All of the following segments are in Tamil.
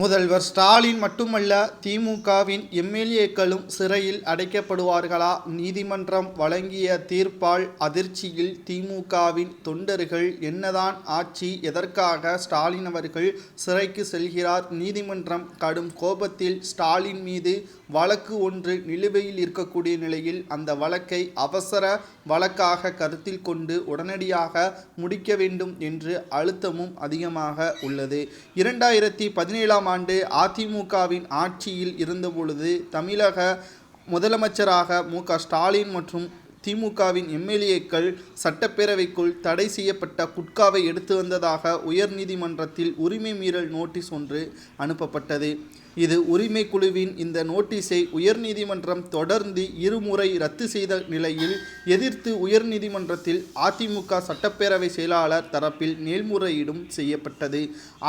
முதல்வர் ஸ்டாலின் மட்டுமல்ல திமுகவின் எம்எல்ஏக்களும் சிறையில் அடைக்கப்படுவார்களா? நீதிமன்றம் வழங்கிய தீர்ப்பால் அதிர்ச்சியில் திமுகவின் தொண்டர்கள் என்னதான் ஆட்சி எதற்காக ஸ்டாலின் அவர்கள் சிறைக்கு செல்கிறார்? நீதிமன்றம் கடும் கோபத்தில் ஸ்டாலின் மீது வழக்கு ஒன்று நிலுவையில் இருக்கக்கூடிய நிலையில் அந்த வழக்கை அவசர வழக்காக கருத்தில் கொண்டு உடனடியாக முடிக்க வேண்டும் என்று அழுத்தமும் அதிகமாக உள்ளது. இரண்டாயிரத்தி பதினேழாம் ஆண்டு அதிமுகவின் ஆட்சியில் இருந்தபொழுது தமிழக முதலமைச்சராக மு க ஸ்டாலின் மற்றும் திமுகவின் எம்எல்ஏக்கள் சட்டப்பேரவைக்குள் தடை செய்யப்பட்ட குட்காவை எடுத்து வந்ததாக உயர்நீதிமன்றத்தில் உரிமை மீறல் நோட்டீஸ் ஒன்று அனுப்பப்பட்டது. இது உரிமை குழுவின் இந்த நோட்டீஸை உயர்நீதிமன்றம் தொடர்ந்து இருமுறை ரத்து செய்த நிலையில் எதிர்த்து உயர்நீதிமன்றத்தில் அதிமுக சட்டப்பேரவை செயலாளர் தரப்பில் மேல்முறையீடும் செய்யப்பட்டது.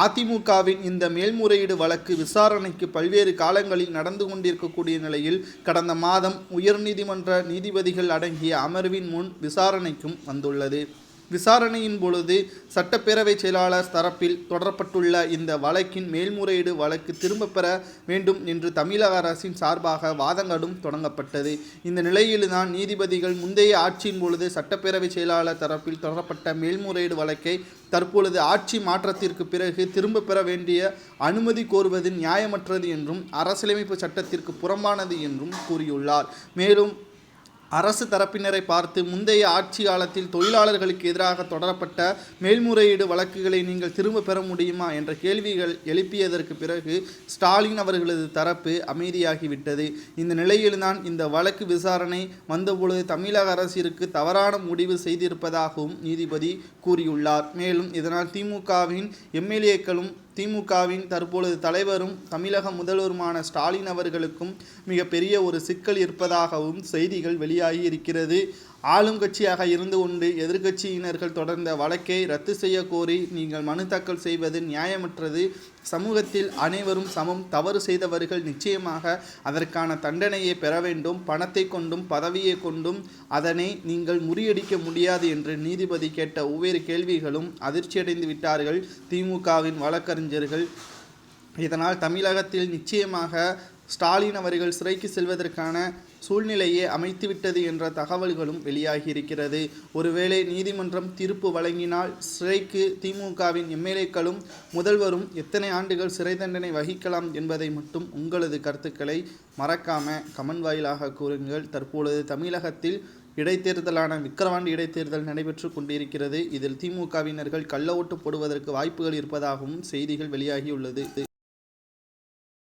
அதிமுகவின் இந்த மேல்முறையீடு வழக்கு விசாரணைக்கு பல்வேறு காலங்களில் நடந்து கொண்டிருக்கக்கூடிய நிலையில் கடந்த மாதம் உயர்நீதிமன்ற நீதிபதிகள் அடங்கிய ஆகிய அமர்வின் முன் விசாரணைக்கும் வந்துள்ளது. விசாரணையின் பொழுது சட்டப்பேரவை செயலாளர் தரப்பில் தொடரப்பட்டுள்ள இந்த வழக்கின் மேல்முறையீடு வழக்கு திரும்ப பெற வேண்டும் என்று தமிழக அரசின் சார்பாக வாதங்களும் தொடங்கப்பட்டது. இந்த நிலையில்தான் நீதிபதிகள் முந்தைய ஆட்சியின் பொழுது சட்டப்பேரவை செயலாளர் தரப்பில் தொடரப்பட்ட மேல்முறையீடு வழக்கை தற்பொழுது ஆட்சி மாற்றத்திற்கு பிறகு திரும்ப பெற வேண்டிய அனுமதி கோருவது நியாயமற்றது என்றும் அரசியலமைப்பு சட்டத்திற்கு புறம்பானது என்றும் கூறியுள்ளார். மேலும் அரசு தரப்பினரை பார்த்து முந்தைய ஆட்சி காலத்தில் தொழிலாளர்களுக்கு எதிராக தொடரப்பட்ட மேல்முறையீடு வழக்குகளை நீங்கள் திரும்ப பெற முடியுமா? என்ற கேள்விகள் எழுப்பியதற்கு பிறகு ஸ்டாலின் அவர்களது தரப்பு அமைதியாகிவிட்டது. இந்த நிலையில்தான் இந்த வழக்கு விசாரணை வந்தபொழுது தமிழக அரசிற்கு தவறான முடிவு செய்திருப்பதாகவும் நீதிபதி கூறியுள்ளார். மேலும் இதனால் திமுகவின் எம்எல்ஏக்களும் திமுகவின் தற்பொழுது தலைவரும் தமிழக முதல்வருமான ஸ்டாலின் அவர்களுக்கும் மிகப்பெரிய ஒரு சிக்கல் இருப்பதாகவும் செய்திகள் வெளியாகி இருக்கிறது. ஆளும் கட்சியாக இருந்து கொண்டு எதிர்க்கட்சியினர்கள் தொடர்ந்த வழக்கை ரத்து செய்ய கோரி நீங்கள் மனு தாக்கல் செய்வது நியாயமற்றது. சமூகத்தில் அனைவரும் சமம். தவறு செய்தவர்கள் நிச்சயமாக அதற்கான தண்டனையை பெற வேண்டும். பணத்தை கொண்டும் பதவியை கொண்டும் அதனை நீங்கள் முறியடிக்க முடியாது என்று நீதிபதி கேட்ட ஒவ்வொரு கேள்விகளும் அதிர்ச்சியடைந்து விட்டார்கள். திமுகவின் வழக்கறிஞர்கள். இதனால் தமிழகத்தில் நிச்சயமாக ஸ்டாலின் அவர்கள் சிறைக்கு செல்வதற்கான சூழ்நிலையை அமைத்துவிட்டது என்ற தகவல்களும் வெளியாகி இருக்கிறது ஒருவேளை நீதிமன்றம் தீர்ப்பு வழங்கினால் சிறைக்கு திமுகவின் எம்எல்ஏக்களும் முதல்வரும் எத்தனை ஆண்டுகள் சிறை தண்டனை வகிக்கலாம் என்பதை மட்டும் உங்களது கருத்துக்களை மறக்காம கமன் வாயிலாக கூறுங்கள். தற்பொழுது தமிழகத்தில் இடைத்தேர்தலான விக்கிரவாண்டி இடைத்தேர்தல் நடைபெற்று கொண்டிருக்கிறது. இதில் திமுகவினர்கள் கள்ள ஓட்டு போடுவதற்கு வாய்ப்புகள் இருப்பதாகவும் செய்திகள் வெளியாகியுள்ளது.